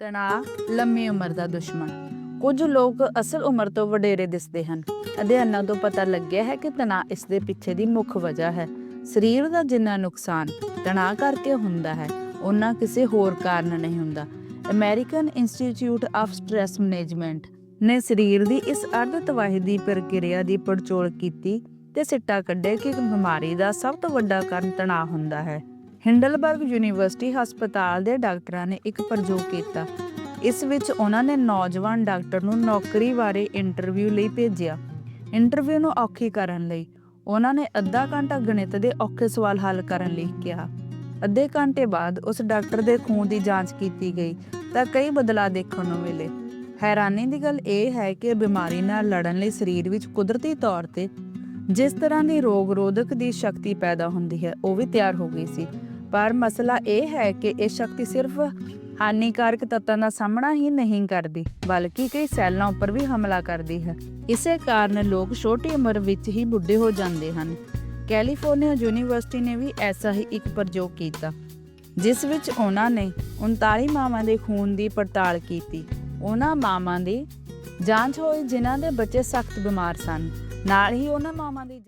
ਤਣਾਅ, ਲੰਮੀ ਉਮਰ ਦਾ ਦੁਸ਼ਮਣ। ਕੁਝ ਲੋਕ ਅਸਲ ਉਮਰ ਤੋਂ ਵਡੇਰੇ ਦਿਸਦੇ ਹਨ। ਅਧਿਐਨਾਂ ਤੋਂ ਪਤਾ ਲੱਗਿਆ ਹੈ ਕਿ ਤਣਾਅ ਇਸ ਦੇ ਪਿੱਛੇ ਦੀ ਮੁੱਖ ਵਜ੍ਹਾ ਹੈ। ਸਰੀਰ ਦਾ ਜਿੰਨਾ ਨੁਕਸਾਨ ਤਣਾਅ ਕਰਕੇ ਹੁੰਦਾ ਹੈ ਉਹਨਾਂ ਕਿਸੇ ਹੋਰ ਕਾਰਨ ਨਹੀਂ ਹੁੰਦਾ। American institute of stress management ਨੇ ਸਰੀਰ ਦੀ ਇਸ ਅਰਧ ਤਬਾਹੀ ਦੀ ਪ੍ਰਕਿਰਿਆ ਦੀ ਪੜਚੋਲ ਕੀਤੀ ਤੇ ਸਿੱਟਾ ਕੱਢਿਆ ਕਿ ਬਿਮਾਰੀ ਦਾ ਸਭ ਤੋਂ ਵੱਡਾ ਕਾਰਨ ਤਣਾਅ ਹੁੰਦਾ ਹੈ। ਹਿੰਡਲਬਰਗ ਯੂਨੀਵਰਸਿਟੀ ਹਸਪਤਾਲ ਦੇ ਡਾਕਟਰਾਂ ਨੇ ਇੱਕ ਪ੍ਰਯੋਗ ਕੀਤਾ। ਇਸ ਵਿੱਚ ਉਹਨਾਂ ਨੇ ਨੌਜਵਾਨ ਡਾਕਟਰ ਨੂੰ ਨੌਕਰੀ ਬਾਰੇ ਇੰਟਰਵਿਊ ਲਈ ਭੇਜਿਆ। ਇੰਟਰਵਿਊ ਨੂੰ ਔਖੀ ਕਰਨ ਲਈ ਉਹਨਾਂ ਨੇ ਅੱਧਾ ਘੰਟਾ ਗਣਿਤ ਦੇ ਔਖੇ ਸਵਾਲ ਹੱਲ ਕਰਨ ਲਈ ਕਿਹਾ। ਅੱਧੇ ਘੰਟੇ ਬਾਅਦ ਉਸ ਡਾਕਟਰ ਦੇ ਖੂਨ ਦੀ ਜਾਂਚ ਕੀਤੀ ਗਈ ਤਾਂ ਕਈ ਬਦਲਾਅ ਦੇਖਣ ਨੂੰ ਮਿਲੇ। ਹੈਰਾਨੀ ਦੀ ਗੱਲ ਇਹ ਹੈ ਕਿ ਬਿਮਾਰੀ ਨਾਲ ਲੜਨ ਲਈ ਸਰੀਰ ਵਿੱਚ ਕੁਦਰਤੀ ਤੌਰ ਤੇ ਜਿਸ ਤਰ੍ਹਾਂ ਦੀ ਰੋਗ ਰੋਧਕ ਦੀ ਸ਼ਕਤੀ ਪੈਦਾ ਹੁੰਦੀ ਹੈ, ਉਹ ਵੀ ਤਿਆਰ ਹੋ ਗਈ ਸੀ। ਪਰ ਮਸਲਾ ਇਹ ਹੈ ਕਿ ਇਹ ਸ਼ਕਤੀ ਸਿਰਫ ਹਾਨੀਕਾਰਕ ਤੱਤਾਂ ਦਾ ਸਾਹਮਣਾ ਹੀ ਨਹੀਂ ਕਰਦੀ, ਬਲਕਿ ਕਈ ਸੈੱਲਾਂ ਉੱਪਰ ਵੀ ਹਮਲਾ ਕਰਦੀ ਹੈ। ਇਸੇ ਕਾਰਨ ਲੋਕ ਛੋਟੀ ਉਮਰ ਵਿੱਚ ਹੀ ਬੁੱਢੇ ਹੋ ਜਾਂਦੇ ਹਨ। ਕੈਲੀਫੋਰਨੀਆ ਯੂਨੀਵਰਸਿਟੀ ਨੇ ਵੀ ਐਸਾ ਹੀ ਇੱਕ ਪ੍ਰਯੋਗ ਕੀਤਾ, ਜਿਸ ਵਿੱਚ ਉਹਨਾਂ ਨੇ 39 ਮਾਵਾਂ ਦੇ ਖੂਨ ਦੀ ਪੜਤਾਲ ਕੀਤੀ। ਉਹਨਾਂ ਮਾਵਾਂ ਦੀ ਜਾਂਚ ਹੋਈ, ਜਿਨ੍ਹਾਂ ਦੇ ਬੱਚੇ ਸਖਤ ਬਿਮਾਰ ਸਨ। ਨਾਲ ਹੀ ਉਹਨਾਂ ਮਾਵਾਂ ਦੀ